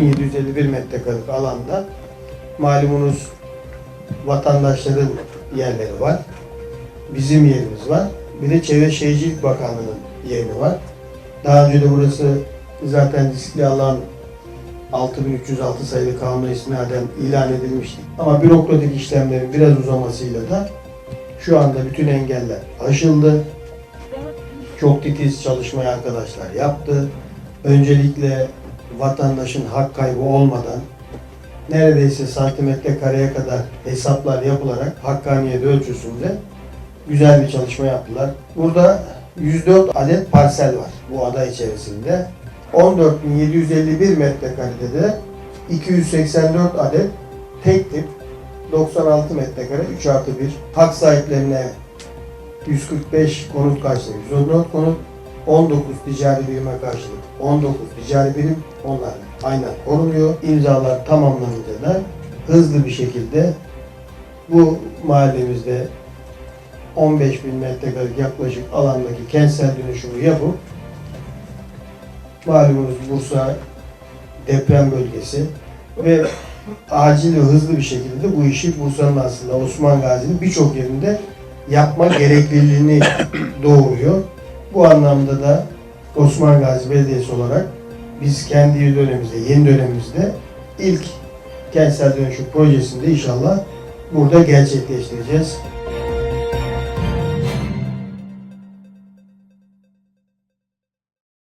4751 metrekarelik alanda malumunuz vatandaşların yerleri var. Bizim yerimiz var. Bir de Çevre Şehircilik Bakanlığı'nın yeri var. Daha önce de burası zaten riskli alan 6306 sayılı kanuna istinaden ilan edilmişti. Ama bürokratik işlemlerin biraz uzamasıyla da şu anda bütün engeller aşıldı. Çok titiz çalışmayı arkadaşlar yaptı. Öncelikle vatandaşın hak kaybı olmadan neredeyse santimetre kareye kadar hesaplar yapılarak hakkaniyet ölçüsünde güzel bir çalışma yaptılar. Burada 104 adet parsel var bu ada içerisinde. 14.751 metrekarede de 284 adet tek tip 96 metrekare 3 artı 1 hak sahiplerine 145 konut karşılığı 114 konut 19 ticari birime karşılık 19 ticari birim onlar aynen korunuyor. İmzalar tamamlanınca da hızlı bir şekilde bu mahallemizde 15 bin metrekarelik yaklaşık alandaki kentsel dönüşümü yapıp malumunuz Bursa deprem bölgesi ve acil ve hızlı bir şekilde bu işi Bursa'nın aslında Osman Gazi'nin birçok yerinde yapma gerekliliğini doğuruyor. Bu anlamda da Osman Gazi Belediyesi olarak biz kendi dönemimizde, yeni dönemimizde ilk kentsel dönüşüm projesinde inşallah burada gerçekleştireceğiz.